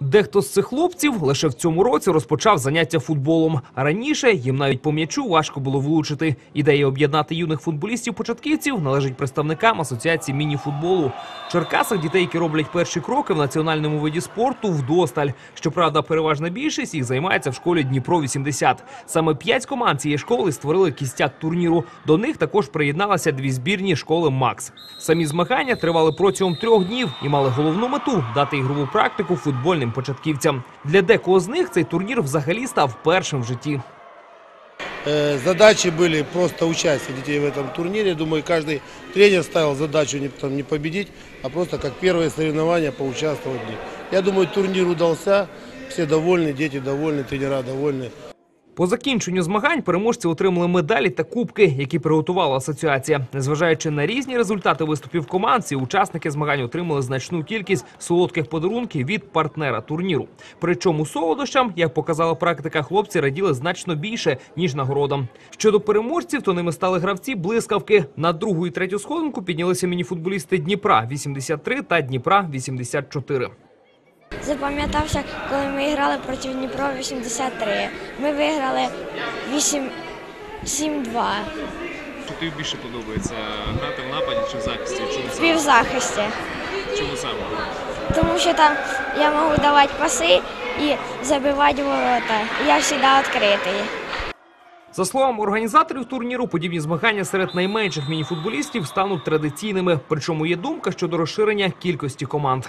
Дехто з цих хлопців лише в цьому році розпочав заняття футболом. Раніше їм навіть по м'ячу важко було влучити. Ідея об'єднати юних футболістів-початківців належить представникам асоціації міні-футболу. В Черкасах дітей, які роблять перші кроки в національному виді спорту, вдосталь. Щоправда, переважна більшість їх займається в школі Дніпро 80. Саме п'ять команд цієї школи створили кістяк турніру. До них також приєдналися дві збірні школи Макс. Самі змагання тривали протягом трьох днів і мали головну мету дати ігрову практику футбольним початківцям. Для декого з них цей турнір взагалі став першим в житті. Э, Задачи были просто участие детей в этом турнире. Думаю, каждый тренер ставил задачу не, там, не победить, а просто как первое соревнование поучаствовать в них. Я думаю, турнир удался. Все довольны, дети довольны, тренера довольны. По закінченню змагань переможці отримали медалі та кубки, які приготувала асоціація. Незважаючи на різні результати виступів команд, ці учасники змагань отримали значну кількість солодких подарунків від партнера турніру. Причому солодощам, як показала практика, хлопці раділи значно більше ніж нагородам. Щодо переможців, то ними стали гравці блискавки. На другу і третю сходинку піднялися мініфутболісти Дніпра 83 та Дніпра 84. Запам'ятався, коли ми грали проти Дніпро 83. Ми виграли 8 7-2 Що тобі більше подобається грати в нападі чи в захисті? Чому в саме? півзахисті. Чому саме? Тому що там я можу давати паси і забивати ворота. Я завжди відкритий. За словами організаторів турніру, подібні змагання серед найменших мініфутболістів стануть традиційними. Причому є думка щодо розширення кількості команд.